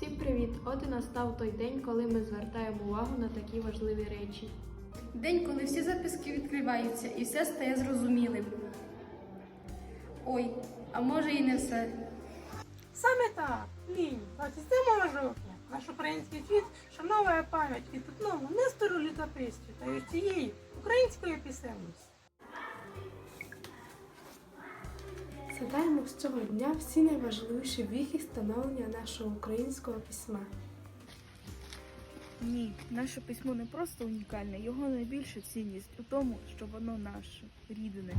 Всім привіт! От і настав той день, коли ми звертаємо увагу на такі важливі речі. День, коли всі записки відкриваються і все стає зрозумілим. Ой, а може і не все. Саме так, нині, 27 жовтня, наш український світ шановує пам'ять відпутному Нестору літописцю та й цієї української писемності. Згадаємо з цього дня всі найважливіші віхи становлення нашого українського письма. Ні, наше письмо не просто унікальне, його найбільша цінність у тому, що воно наше, рідне.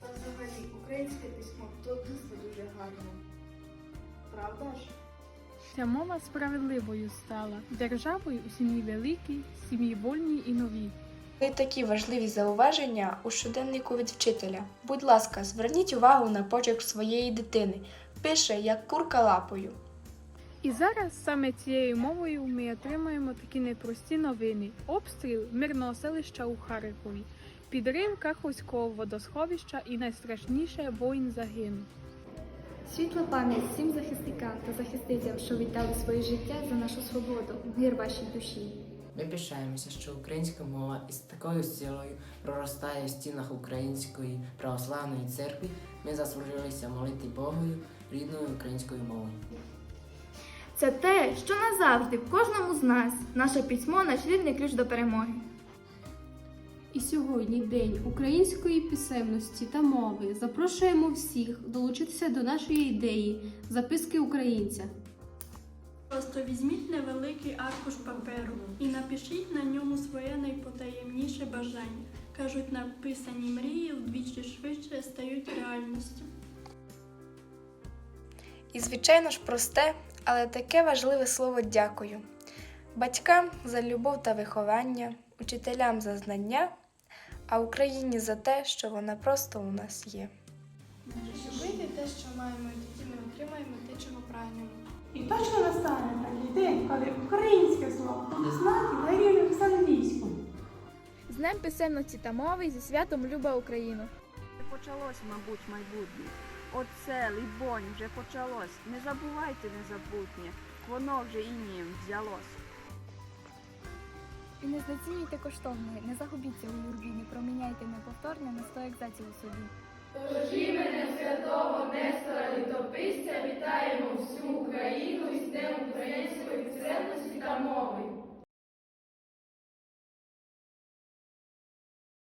Та взагалі, українське письмо то дійсно дуже гарне. Правда ж? Ця мова справедливою стала державою у сім'ї великій, сім'ї вольній і новій. І такі важливі зауваження у щоденнику від вчителя. Будь ласка, зверніть увагу на почерк своєї дитини. Пише як курка лапою. І зараз саме цією мовою ми отримуємо такі непрості новини: обстріл мирного селища у Харкові, підрив Каховського водосховища і найстрашніше воїн загинув. Світла пам'ять всім захисникам та захисницям, що віддали своє життя за нашу свободу, мир вашій душі. Ми пишаємося, що українська мова із такою силою проростає в стінах Української православної церкви. Ми заслужилися молити Богою рідною українською мовою. Це те, що назавжди в кожному з нас наше письмо наш рідний ключ до перемоги. І сьогодні День української писемності та мови. Запрошуємо всіх долучитися до нашої ідеї записки українця. Просто візьміть невеликий аркуш паперу і напишіть на ньому своє найпотаємніше бажання. Кажуть, написані мрії вдвічі швидше стають реальністю. І, звичайно ж, просте, але таке важливе слово дякую. Батькам за любов та виховання, учителям за знання, а Україні за те, що вона просто у нас є. Любити те, що маємо, і тоді ми отримаємо те, чого прагнемо. І точно настане такий день, коли українське слово буде знати на рівні з англійською. З Днем писемності та мови зі святом Люба Україну. Почалось, мабуть, майбутнє. Оце, либонь, вже почалось. Не забувайте незабутнє, воно вже інієм взялось. І не знецінюйте коштовне, не загубіться у юрбі, не проміняйте неповторне на сто екзацій у собі. Тож іменем святого